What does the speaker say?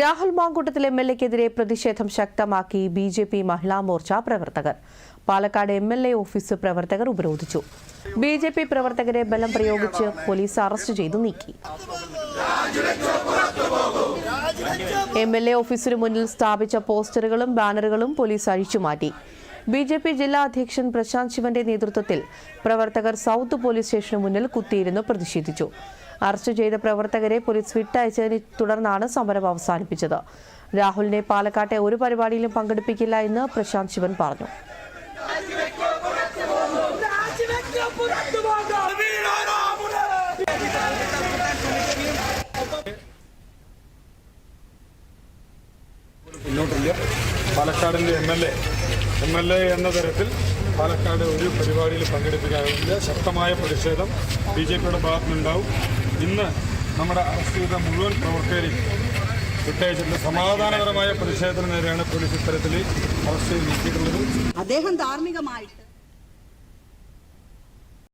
Rahul Mamkootathil M L എക്കെതിരെ പ്രതിഷേധം ശക്തമാക്കി B J P Mahila Morcha പ്രവർത്തകർ. Palakkad M L A office പ്രവർത്തകർ ഉപരോധിച്ചു. ബി ജെ പി പ്രവർത്തകരെ ബലം പ്രയോഗിച്ച് പോലീസ് അറസ്റ്റ് ചെയ്തു നീക്കി. എം എൽ എ ഓഫീസിനു മുന്നിൽ സ്ഥാപിച്ച പോസ്റ്ററുകളും ബാനറുകളും പോലീസ് അഴിച്ചുമാറ്റി ബി ജെ പി ജില്ലാ അധ്യക്ഷൻ പ്രശാന്ത് ശിവന്റെ നേതൃത്വത്തിൽ പ്രവർത്തകർ സൗത്ത് പോലീസ് സ്റ്റേഷന് മുന്നിൽ കുത്തിയിരുന്ന് പ്രതിഷേധിച്ചു. അറസ്റ്റ് ചെയ്ത പ്രവർത്തകരെ പോലീസ് വിട്ടയച്ചതിനെ തുടർന്നാണ് സമരം അവസാനിപ്പിച്ചത്. രാഹുലിനെ പാലക്കാട്ടെ ഒരു പരിപാടിയിലും പങ്കെടുപ്പിക്കില്ല എന്ന് പ്രശാന്ത് ശിവൻ പറഞ്ഞു. പാലക്കാടിന്റെ പാലക്കാടിന്റെ M L A M L A എന്ന തരത്തിൽ പാലക്കാട് ഒരു പരിപാടിയിൽ പങ്കെടുപ്പിക്കാറില്ല ശക്തമായ പ്രതിഷേധം ബി ജെ പിയുടെ ഭാഗത്തുനിന്നുണ്ടാവും. ഇന്ന് നമ്മുടെ അറസ്റ്റ് ചെയ്ത മുഴുവൻ പ്രവർത്തകരെയും വിട്ടയച്ചിട്ടുണ്ട്. സമാധാനപരമായ പ്രതിഷേധത്തിന് നേരെയാണ് പോലീസ് ഇത്തരത്തിൽ അറസ്റ്റ് ചെയ്ത് നീക്കിയിട്ടുള്ളത്. അദ്ദേഹം ധാർമ്മികമായിട്ട്